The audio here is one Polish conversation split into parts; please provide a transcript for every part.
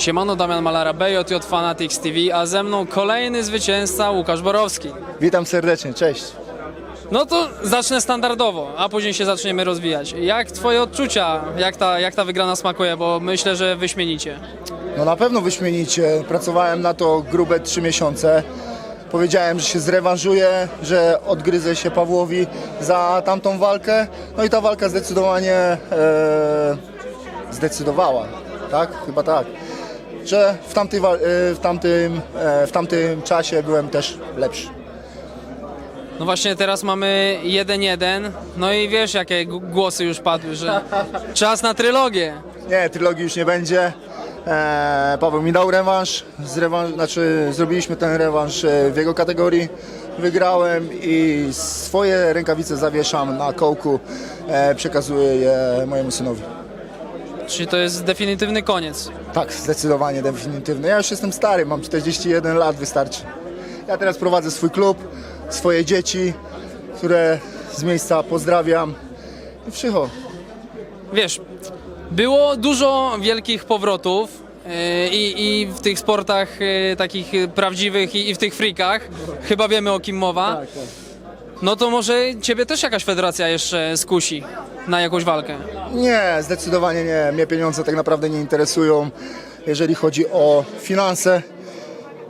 Siemano, Damian Malara, BJ Fanatics TV, a ze mną kolejny zwycięzca Łukasz Borowski. Witam serdecznie, cześć. No to zacznę standardowo, a później się zaczniemy rozwijać. Jak twoje odczucia, jak ta, jak ta wygrana smakuje, bo myślę, że wyśmienicie. No na pewno wyśmienicie. Pracowałem na to grube trzy miesiące. Powiedziałem, że się zrewanżuję, że odgryzę się Pawłowi za tamtą walkę. No i ta walka zdecydowanie e, zdecydowała, tak? Chyba tak. Że w, tamtej, e, w, tamtym, e, w tamtym czasie byłem też lepszy. No właśnie teraz mamy 1-1, no i wiesz jakie głosy już padły, że czas na trylogię. Nie, trylogii już nie będzie. E, Paweł mi dał rewanż, rewanż, znaczy zrobiliśmy ten rewanż e, w jego kategorii. Wygrałem i swoje rękawice zawieszam na kołku, e, przekazuję je mojemu synowi. Czyli to jest definitywny koniec. Tak, zdecydowanie definitywny. Ja już jestem stary, mam 41 lat, wystarczy. Ja teraz prowadzę swój klub, swoje dzieci, które z miejsca pozdrawiam. I przycho. Wiesz, było dużo wielkich powrotów yy, i, i w tych sportach yy, takich prawdziwych i, i w tych frikach. Chyba wiemy o kim mowa. No to może ciebie też jakaś federacja jeszcze skusi na jakąś walkę. Nie, zdecydowanie nie. Mnie pieniądze tak naprawdę nie interesują, jeżeli chodzi o finanse.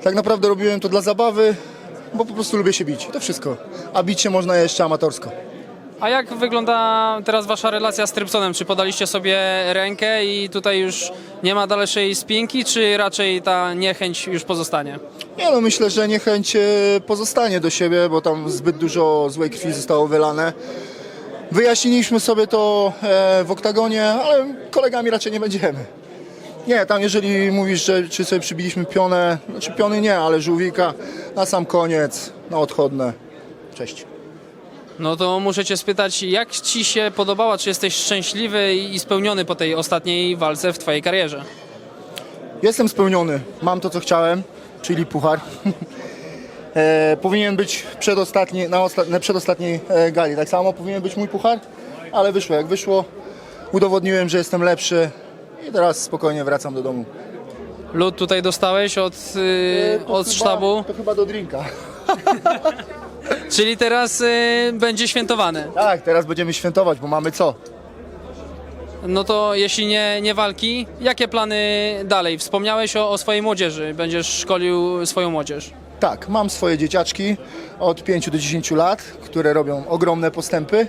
Tak naprawdę robiłem to dla zabawy, bo po prostu lubię się bić. To wszystko. A bić się można jeszcze amatorsko. A jak wygląda teraz wasza relacja z Trypsonem? Czy podaliście sobie rękę i tutaj już nie ma dalszej spinki, czy raczej ta niechęć już pozostanie? Nie no, myślę, że niechęć e, pozostanie do siebie, bo tam zbyt dużo złej krwi zostało wylane. Wyjaśniliśmy sobie to e, w oktagonie, ale kolegami raczej nie będziemy. Nie, tam jeżeli mówisz, że czy sobie przybiliśmy pionę, znaczy piony nie, ale żółwika, na sam koniec, na odchodne. Cześć. No to muszę cię spytać, jak ci się podobała, czy jesteś szczęśliwy i spełniony po tej ostatniej walce w twojej karierze? Jestem spełniony. Mam to, co chciałem, czyli puchar. e, powinien być przedostatni, na, osta- na przedostatniej e, gali. Tak samo powinien być mój puchar, ale wyszło jak wyszło. Udowodniłem, że jestem lepszy i teraz spokojnie wracam do domu. Lud tutaj dostałeś od, yy, To od chyba- sztabu, To chyba do drinka. czyli teraz yy, będzie świętowane. Tak, teraz będziemy świętować, bo mamy co? No to jeśli nie, nie walki, jakie plany dalej? Wspomniałeś o, o swojej młodzieży, będziesz szkolił swoją młodzież. Tak, mam swoje dzieciaczki od 5 do 10 lat, które robią ogromne postępy.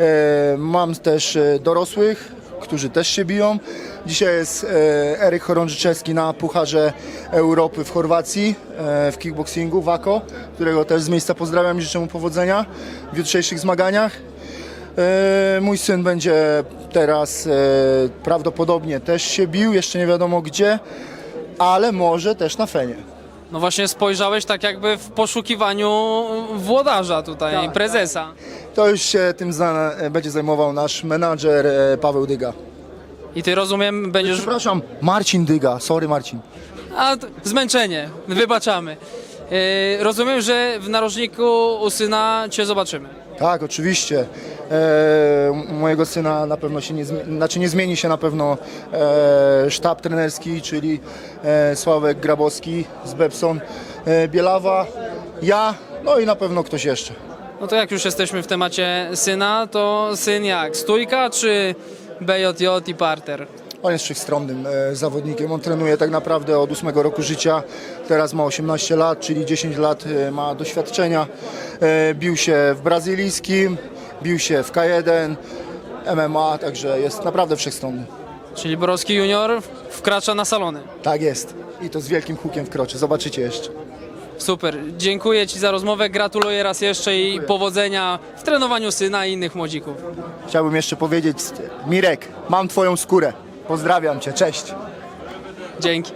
E, mam też e, dorosłych, którzy też się biją. Dzisiaj jest e, Eryk Chorążyczewski na Pucharze Europy w Chorwacji e, w kickboxingu, WAKO, którego też z miejsca pozdrawiam i życzę mu powodzenia w jutrzejszych zmaganiach. E, Mój syn będzie teraz prawdopodobnie też się bił, jeszcze nie wiadomo gdzie, ale może też na Fenie. No właśnie spojrzałeś tak jakby w poszukiwaniu włodarza tutaj, Tak, prezesa. To już się tym za, będzie zajmował nasz menadżer e, Paweł Dyga. I ty rozumiem, będziesz... Przepraszam, Marcin Dyga, sorry Marcin. A, t- zmęczenie, wybaczamy. Yy, rozumiem, że w narożniku u syna cię zobaczymy. Tak, oczywiście. E, mojego syna na pewno się nie zmieni, znaczy nie zmieni się na pewno e, sztab trenerski, czyli e, Sławek Grabowski z Bepson, Bielawa, ja, no i na pewno ktoś jeszcze. No to jak już jesteśmy w temacie syna, to syn jak? Stójka czy BJJ i parter? On jest wszechstronnym zawodnikiem. On trenuje tak naprawdę od 8 roku życia. Teraz ma 18 lat, czyli 10 lat ma doświadczenia. Bił się w brazylijskim, bił się w K1, MMA, także jest naprawdę wszechstronny. Czyli Borowski Junior wkracza na salony. Tak jest. I to z wielkim hukiem wkroczy. Zobaczycie jeszcze. Super, dziękuję Ci za rozmowę, gratuluję raz jeszcze i powodzenia w trenowaniu syna i innych młodzików. Chciałbym jeszcze powiedzieć, Mirek, mam Twoją skórę. Pozdrawiam Cię, cześć. Dzięki.